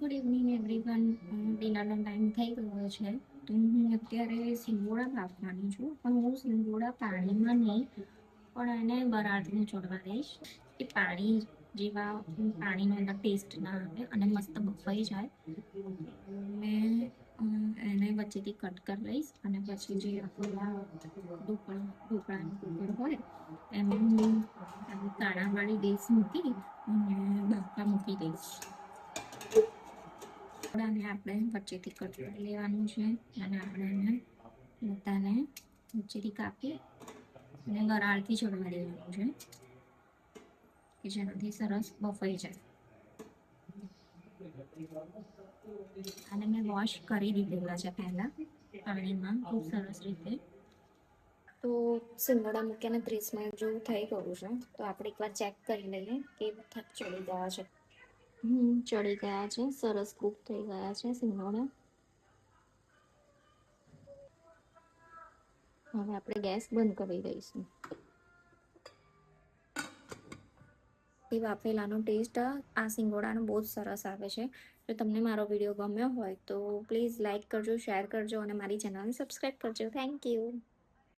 Good evening everyone ડિનરનો time થઈ ગયો છે. તો હું અત્યારે સિંગોડા બાફવાની છું. પણ હું સિંગોડા પાણીમાં નહીં, પણ એને વરાળમાં છોડવા દઈશ. એ પાણી જેવા પાણીનો અંદર ટેસ્ટ ના આવે અને મસ્ત બફાઈ જાય. મેં એને વચ્ચેથી કટ કરી લઈશ અને પછી જે આપણા ઢોકળા, ઢોકળાનું કુકર હોય, એમાં હું કાણાવાળી ડેસ મૂકી અને બાફા મૂકી દઈશ. બટાકાને આપણે વચ્ચેથી કટ કરી લેવાનું છે અને આપણે એને બટાને વચ્ચેથી કાપી અને ગરાળથી ચડવા દેવાનું છે કે જેનાથી સરસ બફાઈ જાય. અને મેં વોશ કરી દીધેલા છે પહેલાં પાણીમાં ખૂબ સરસ રીતે. તો સિંગોડા મૂક્યાને ત્રીસ મિનિટ જેવું થઈ ગયું છે. તો આપણે એકવાર ચેક કરી લઈએ કે ચડી ગયા છે. હમ ચડી ગયા છે સરસ કૂક થઈ ગયા છે સિંગોડા હવે આપણે ગેસ બંધ કરી દઈશું એ વાપરેલાનો ટેસ્ટ આ સિંગોડાનો બહુ જ સરસ આવે છે જો તમને મારો વીડિયો ગમ્યો હોય તો પ્લીઝ લાઇક કરજો શેર કરજો અને મારી ચેનલને સબસ્ક્રાઈબ કરજો. Thank you